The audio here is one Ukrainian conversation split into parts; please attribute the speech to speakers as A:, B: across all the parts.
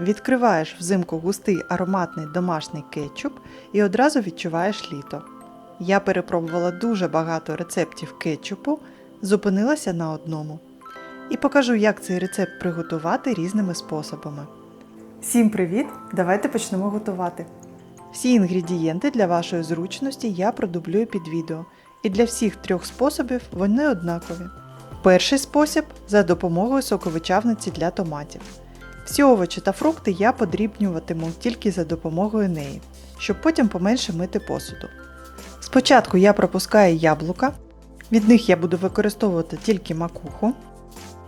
A: Відкриваєш взимку густий ароматний домашній кетчуп і одразу відчуваєш літо. Я перепробувала дуже багато рецептів кетчупу, зупинилася на одному. І покажу, як цей рецепт приготувати різними способами. Всім привіт! Давайте почнемо готувати. Всі інгредієнти для вашої зручності я продублюю під відео, і для всіх трьох способів вони однакові. Перший спосіб за допомогою соковичавниці для томатів. Всі овочі та фрукти я подрібнюватиму тільки за допомогою неї, щоб потім поменше мити посуду. Спочатку я пропускаю яблука, від них я буду використовувати тільки макуху,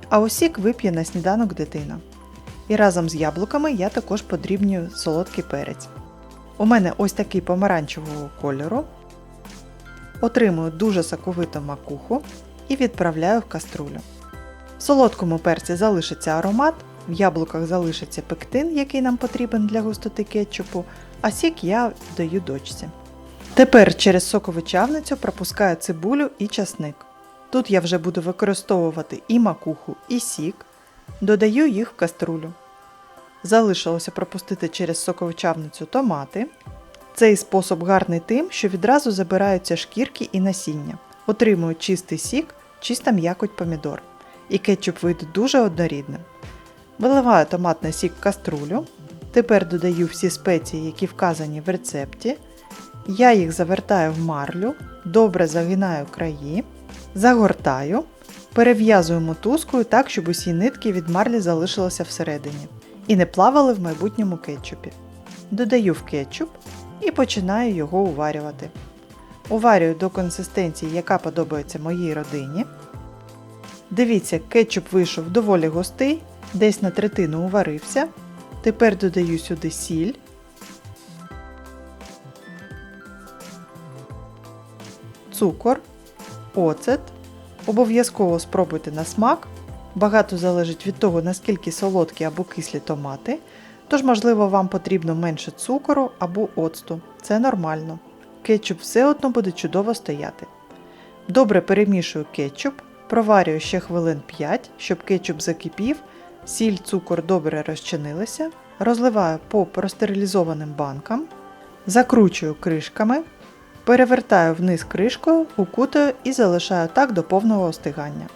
A: а осік вип'є на сніданок дитина. І разом з яблуками я також подрібнюю солодкий перець. У мене ось такий помаранчевого кольору. Отримую дуже соковиту макуху і відправляю в каструлю. В солодкому перці залишиться аромат, в яблуках залишиться пектин, який нам потрібен для густоти кетчупу, а сік я даю дочці. Тепер через соковичавницю пропускаю цибулю і часник. Тут я вже буду використовувати і макуху, і сік, додаю їх в каструлю. Залишилося пропустити через соковичавницю томати. Цей спосіб гарний тим, що відразу забираються шкірки і насіння. Отримую чистий сік, чиста м'якоть помідор. І кетчуп вийде дуже однорідним. Виливаю томатний сік в каструлю. Тепер додаю всі спеції, які вказані в рецепті. Я їх завертаю в марлю, добре загинаю краї, загортаю, перев'язую мотузкою так, щоб усі нитки від марлі залишилися всередині і не плавали в майбутньому кетчупі. Додаю в кетчуп і починаю його уварювати. Уварюю до консистенції, яка подобається моїй родині. Дивіться, кетчуп вийшов доволі густий, десь на третину уварився. Тепер додаю сюди сіль. Цукор, оцет. Обов'язково спробуйте на смак. Багато залежить від того, наскільки солодкі або кислі томати, тож, можливо, вам потрібно менше цукору або оцту. Це нормально. Кетчуп все одно буде чудово стояти. Добре перемішую кетчуп, проварюю ще хвилин 5, щоб кетчуп закипів, сіль, цукор добре розчинилися, розливаю по простерилізованим банкам, закручую кришками, перевертаю вниз кришкою, укутаю і залишаю так до повного остигання.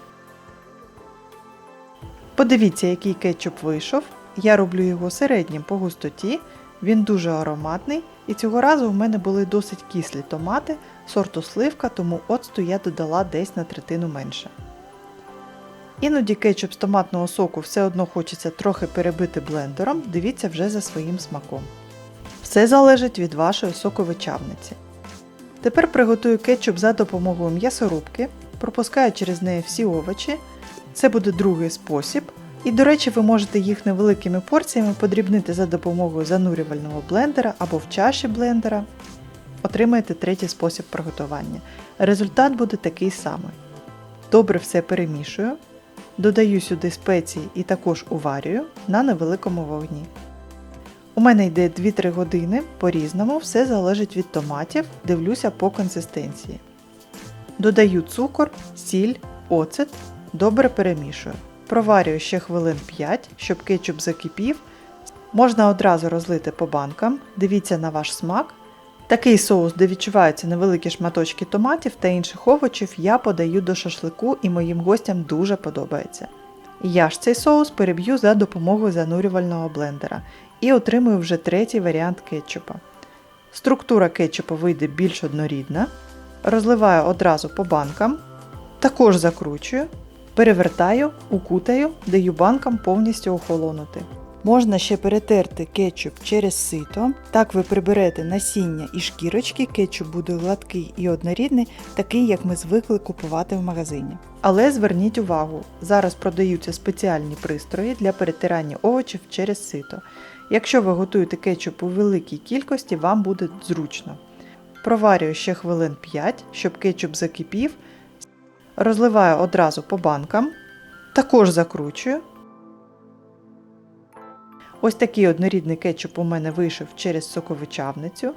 A: Подивіться, який кетчуп вийшов. Я роблю його середнім по густоті, він дуже ароматний, і цього разу в мене були досить кислі томати сорту сливка, тому оцту я додала десь на третину менше. Іноді кетчуп з томатного соку все одно хочеться трохи перебити блендером, дивіться вже за своїм смаком. Все залежить від вашої соковичавниці. Тепер приготую кетчуп за допомогою м'ясорубки, пропускаю через неї всі овочі. Це буде другий спосіб. І, до речі, ви можете їх невеликими порціями подрібнити за допомогою занурювального блендера або в чаші блендера. Отримаєте третій спосіб приготування. Результат буде такий самий. Добре все перемішую, додаю сюди спеції і також уварюю на невеликому вогні. У мене йде 2-3 години по-різному, все залежить від томатів, дивлюся по консистенції. Додаю цукор, сіль, оцет Добре перемішую. Проварюю ще хвилин 5, щоб кетчуп закипів. Можна одразу розлити по банкам, дивіться на ваш смак. Такий соус, де відчуваються невеликі шматочки томатів та інших овочів, я подаю до шашлику і моїм гостям дуже подобається. Я ж цей соус переб'ю за допомогою занурювального блендера і отримую вже третій варіант кетчупа. Структура кетчупа вийде більш однорідна. Розливаю одразу по банкам, також закручую. Перевертаю, укутаю, даю банкам повністю охолонути. Можна ще перетерти кетчуп через сито. Так ви приберете насіння і шкірочки, кетчуп буде гладкий і однорідний, такий, як ми звикли купувати в магазині. Але зверніть увагу, зараз продаються спеціальні пристрої для перетирання овочів через сито. Якщо ви готуєте кетчуп у великій кількості, вам буде зручно. Проварюю ще хвилин 5, щоб кетчуп закипів. Розливаю одразу по банкам, також закручую. Ось такий однорідний кетчуп у мене вийшов через соковичавницю.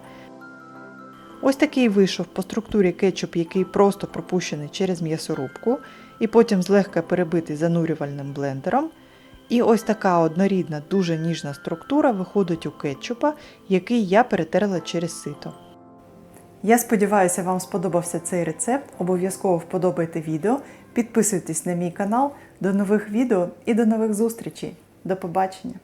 A: Ось такий вийшов по структурі кетчуп, який просто пропущений через м'ясорубку, і потім злегка перебитий занурювальним блендером. І ось така однорідна, дуже ніжна структура виходить у кетчупа, який я перетерла через сито. Я сподіваюся, вам сподобався цей рецепт. Обов'язково вподобайте відео, підписуйтесь на мій канал. До нових відео і до нових зустрічей. До побачення!